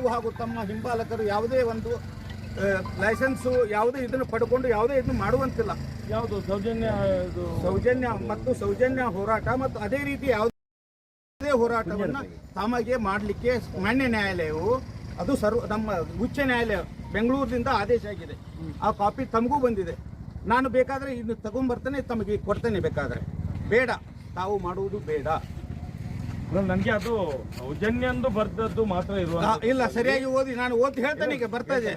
ತಾವು ಹಾಗೂ ತಮ್ಮ ಹಿಂಬಾಲಕರು ಯಾವುದೇ ಒಂದು ಲೈಸೆನ್ಸು ಯಾವುದೇ ಇದನ್ನು ಪಡ್ಕೊಂಡು ಯಾವುದೇ ಇದನ್ನು ಮಾಡುವಂತಿಲ್ಲ. ಯಾವುದು? ಸೌಜನ್ಯ ಇದು ಸೌಜನ್ಯ ಮತ್ತು ಸೌಜನ್ಯ ಹೋರಾಟ ಮತ್ತು ಅದೇ ರೀತಿ ಯಾವುದೇ ಹೋರಾಟವನ್ನು ತಮಗೆ ಮಾಡಲಿಕ್ಕೆ ಮಾನ್ಯ ನ್ಯಾಯಾಲಯವು ಅದು ಸರ್ವ ನಮ್ಮ ಉಚ್ಚ ನ್ಯಾಯಾಲಯ ಬೆಂಗಳೂರಿನಿಂದ ಆದೇಶ ಆಗಿದೆ. ಆ ಕಾಪಿ ತಮಗೂ ಬಂದಿದೆ. ನಾನು ಬೇಕಾದರೆ ಇನ್ನು ತಗೊಂಡ್ಬರ್ತೇನೆ ತಮಗೆ ಕೊಡ್ತೇನೆ ಬೇಕಾದರೆ. ಬೇಡ ತಾವು ಮಾಡುವುದು ಬೇಡ. ನನಗೆ ಅದು ಸೌಜನ್ಯ ಎಂದು ಬರ್ದದ್ದು ಮಾತ್ರ ಇರುವ ಇಲ್ಲ ಸರಿಯಾಗಿ ಓದಿ ನಾನು ಓದಿ ಹೇಳ್ತೇನೆ ಈಗ ಬರ್ತಾ ಇದೆ.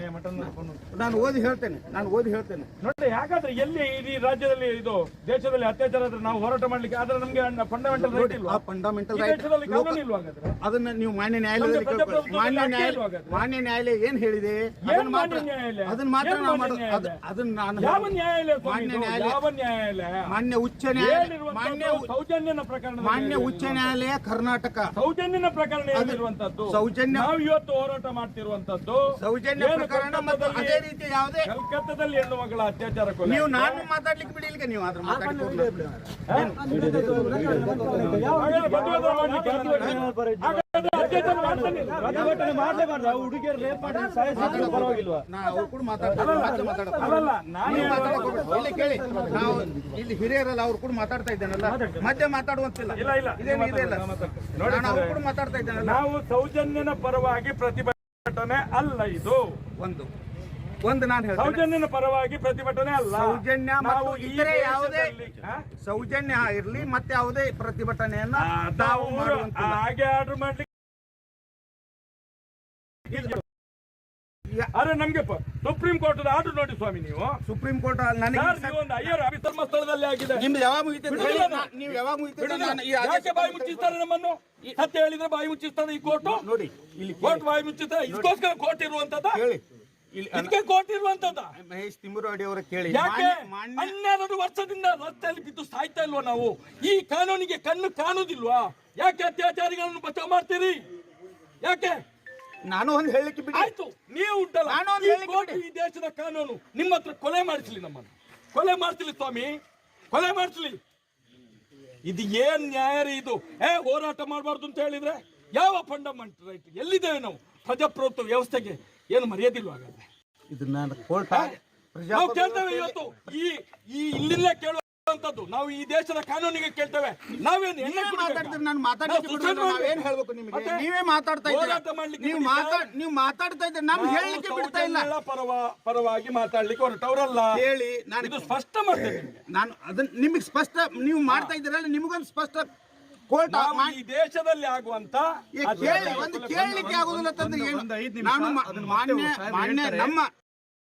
ನಾನು ಓದಿ ಹೇಳ್ತೇನೆ ನಾನು ಓದಿ ಹೇಳ್ತೇನೆ. ನೋಡಿ ಯಾಕಂದ್ರೆ ಎಲ್ಲಿ ಇಡೀ ರಾಜ್ಯದಲ್ಲಿ ಇದು ದೇಶದಲ್ಲಿ ಅತ್ಯಾಚಾರ ಆದ್ರೆ ನಾವು ಹೋರಾಟ ಮಾಡ್ಲಿಕ್ಕೆ ಆದ್ರೆ ನಮ್ಗೆ ಫಂಡಮೆಂಟಲ್ ರೈಟ್ ಇಲ್ವಾ? ಫಂಡಮೆಂಟಲ್ ರೈಟ್ ಇಲ್ವಾ ಅದನ್ನ ನೀವು ಮಾನ್ಯ ನ್ಯಾಯಾಲಯದಲ್ಲಿ ಮಾನ್ಯ ನ್ಯಾಯಾಲಯ ಮಾನ್ಯ ನ್ಯಾಯಾಲಯ ಏನ್ ಹೇಳಿದೆ? ಅದನ್ನ ಮಾತ್ರ? ಅದನ್ನ ಮಾತ್ರ ನಾವು ಮಾಡೋದು? ಅದನ್ನ ನಾನು ಯಾವ ನ್ಯಾಯಾಲಯ ಸ್ವಾಮಿ ಮಾನ್ಯ ನ್ಯಾಯಾಲಯ ಯಾವ ನ್ಯಾಯಾಲಯ ಮಾನ್ಯ ಉಚ್ಚ ನ್ಯಾಯಾಲಯ ಮಾನ್ಯ ಸೌಜನ್ಯನ ಪ್ರಕರಣ ಮಾನ್ಯ ಉಚ್ಚ ನ್ಯಾಯಾಲಯ ಕರ್ನಾಟಕ ಸೌಜನ್ಯನ ಪ್ರಕರಣ ಏನಿರುವಂತದ್ದು ಸೌಜನ್ಯ- ನಾವು ಇವತ್ತು ಹೋರಾಟ ಮಾಡ್ತಿರುವಂತದ್ದು ಸೌಜನ್ಯ ಪ್ರಕರಣ ಮತ್ತು ಅದೇ ರೀತಿ ಯಾವುದೇ ಕಲ್ಕತ್ತಾದಲ್ಲಿ ಹೆಣ್ಣು ಮಗಳ ಅತ್ಯಾಚಾರ ನೀವು ನಾನು ಮಾತಾಡ್ಲಿಕ್ಕೆ ಬಿಡಿ ಇಲ್ಲಿಗೆ ನೀವು ಅದ್ರ ಮಾತಾಡ್ಲಿಕ್ಕೆ ಇಲ್ಲಿ ಕೇಳಿ ನಾವು ಇಲ್ಲಿ ಹಿರಿಯರಲ್ಲ ಅವ್ರು ಕೂಡ ಮಾತಾಡ್ತಾ ಇದ್ದೇನಲ್ಲ ಮತ್ತೆ ಮಾತಾಡುವಂತಿಲ್ಲ ಇದೇನು ಇದೆ ಕೂಡ ಮಾತಾಡ್ತಾ ಇದ್ದೇನಲ್ಲ ನಾವು ಸೌಜನ್ಯನ ಪರವಾಗಿ ಪ್ರತಿಭಟನೆ ಅಲ್ಲ ಇದು. ಒಂದು. ಒಂದು ನಾನು ಹೇಳ್ತೇನೆ. ಸೌಜನ್ಯನ ಪರವಾಗಿ ಪ್ರತಿಭಟನೆ ಅಲ್ಲ. ಸೌಜನ್ಯ ನಾವು ಮತ್ತು ಈ ಇತರೆ ಯಾವುದೇ ದೇಶದಲ್ಲಿ, ಹಾ? ಸೌಜನ್ಯ ಇರಲಿ ಮತ್ತೆ ಯಾವುದೇ ಪ್ರತಿಭಟನೆಯನ್ನ ತಾವು ಮಾಡುವಂತಿಲ್ಲ. ಹಾಗೆ ಆರ್ಡರ್ ಮಾಡ್ಲಿಕ್ಕೆ ಅರೆ ನಮ್ಗೆ ಪ- ಸುಪ್ರೀಂ ಕೋರ್ಟ್ ಆರ್ಡರ್ ನೋಡಿ ಸ್ವಾಮಿ ನೀವು. ಸುಪ್ರೀಂ ಕೋರ್ಟ್ ನನಗೆ ಸರ್, ನೀವು ಒಂದು ಧರ್ಮಸ್ಥಳದಲ್ಲಿ ಆಗಿದೆ. ನಿಮ್ದು ಯಾವಾಗ ಹೇಳಿ, ನಾನು. ನಾ- ನೀವು ಯಾವಾಗ ಬಿಡುದಿಲ್ಲ. ನಾನು ಈ ಆದೇಶ ಬಾಯಿ ಮುಚ್ಚಿಸ್ತಾರೆ ನಮ್ಮನ್ನು? ಸತ್ಯ ಹೇಳಿದ್ರೆ ಬಾಯಿ ಮುಚ್ಚಿಸ್ತಾರೆ ಈ ಕೋರ್ಟ್. ನೋಡಿ ಇಲ್ಲಿ ಕೋರ್ಟ್ ಬಾಯಿ ಮುಚ್ಚಿಸ್ತಾರೆ ಇದಕ್ಕೋಸ್ಕರ ಕೋರ್ಟ್ ಇರುವಂತದ ಕೇಳಿ. ಇಲ್ಲಿ ಅನ- ಇದಕ್ಕೆ ಕೋರ್ಟ್ ಇರುವಂತದ ಮಹೇಶ್ ತಿಮ್ಮುರಡಿ ಅವರ ಕೇಳಿ. ಯಾಕೆ? ಹನ್ನೆರಡು ವರ್ಷದಿಂದ ರಸ್ತೆಯಲ್ಲಿ ಬಿದ್ದು ಸಾಯ್ತಾ ಇಲ್ವಾ ನಾವು? ಈ ಕಾನೂನಿಗೆ ಕಣ್ಣು ಕಾಣುದಿಲ್ವಾ? ಯಾಕೆ ಅತ್ಯಾಚಾರಿಗಳನ್ನು ಬಚಾವ್ ಮಾಡ್ತೀರಿ? ಯಾಕೆ? ನಾನು ಒಂದು ಹೇಳಿಕೆ ಬಿಡಿ. ಆಯ್ತು ನೀವು ಉಂಟಲ್ಲ. ನಾನು ಒಂದು ಈ ದೇಶದ ಕಾನೂನು ನಿಮ್ಮ ಹತ್ರ ಕೊಲೆ ಮಾಡಿಸ್ಲಿ ನಮ್ಮನ್ನು. ಕೊಲೆ ಮಾಡಿಸ್ಲಿ ಸ್ವಾಮಿ. ಕೊಲೆ ಮಾಡಿಸ್ಲಿ. ಇದು ಏನ್ ನ್ಯಾಯ ರೀ ಇದು? ಏ ಹೋರಾಟ ಮಾಡಬಾರ್ದು ಅಂತ ಹೇಳಿದ್ರೆ ಯಾವ ಫಂಡಮೆಂಟ್ ರೈಟ್ ಎಲ್ಲಿದ್ದೇವೆ ನಾವು? ಪ್ರಜಾಪ್ರಭುತ್ವ ವ್ಯವಸ್ಥೆಗೆ ಏನು ಮರ್ಯಾದಿಲ್ವಾ ಹಾಗಾದ್ರೆ ಇದು ನಾನು ಕೋರ್ಟ್ ನಾವು ಕೇಳ್ತೇವೆ ಇವತ್ತು. ಈ ಈ ಇಲ್ಲಿಂದಲೇ ಕೇಳುವಂತದ್ದು ನಾವು ಈ ದೇಶದ ಕಾನೂನಿಗೆ ಕೇಳ್ತೇವೆ. ನಾವೇನು ನೀವೇ? ಮಾತಾಡ್ತೀರಿ ನಾನು ಮಾತಾಡ್ಲಿಕ್ಕೆ ನಾವು ಏನ್ ಹೇಳ್ಬೇಕು ನಿಮಗೆ? ಮತ್ತೆ? ನೀವೇ ಮಾತಾಡ್ತಾ ಇದ್ದೀರಾ? ಹೋರಾಟ ಮಾಡ್ಲಿಕ್ಕೆ ನೀವು ಮಾತಾಡ್ ನೀವು ಮಾತಾಡ್ತಾ ಇದ್ದೀರಿ? ನಾನು ಹೇಳಲಿಕ್ಕೆ ಬಿಡ್ತಾ ಇಲ್ಲ. ಸೌಜನ್ಯಗಳ ಪರವ ಪರವಾಗಿ ಮಾತಾಡ್ಲಿಕ್ಕೆ ಹೊರಟವರಲ್ಲ. ಹೇಳಿ ನಾನು ಇದು ಸ್ಪಷ್ಟ ಮಾಡ್ತೇನೆ ನಿಮ್ಗೆ. ನಾನು ಅದನ್ನ ನಿಮಗೆ ಸ್ಪಷ್ಟ ನೀವು ಮಾಡ್ತಾ ಇದ್ದೀರಲ್ಲ ನಿಮಗೊಂದು ಸ್ಪಷ್ಟ ಕೋರ್ಟ್ ಈ ದೇಶದಲ್ಲಿ ಆಗುವಂತ ಕೇಳಿ ಒಂದು ಕೇಳಲಿಕ್ಕೆ ಆಗುದಿಲ್ಲ ಅಂತಂದ್ರೆ ಏನು? ನಾನು ಮಾನ್ಯ ಮಾನ್ಯ ನಮ್ಮ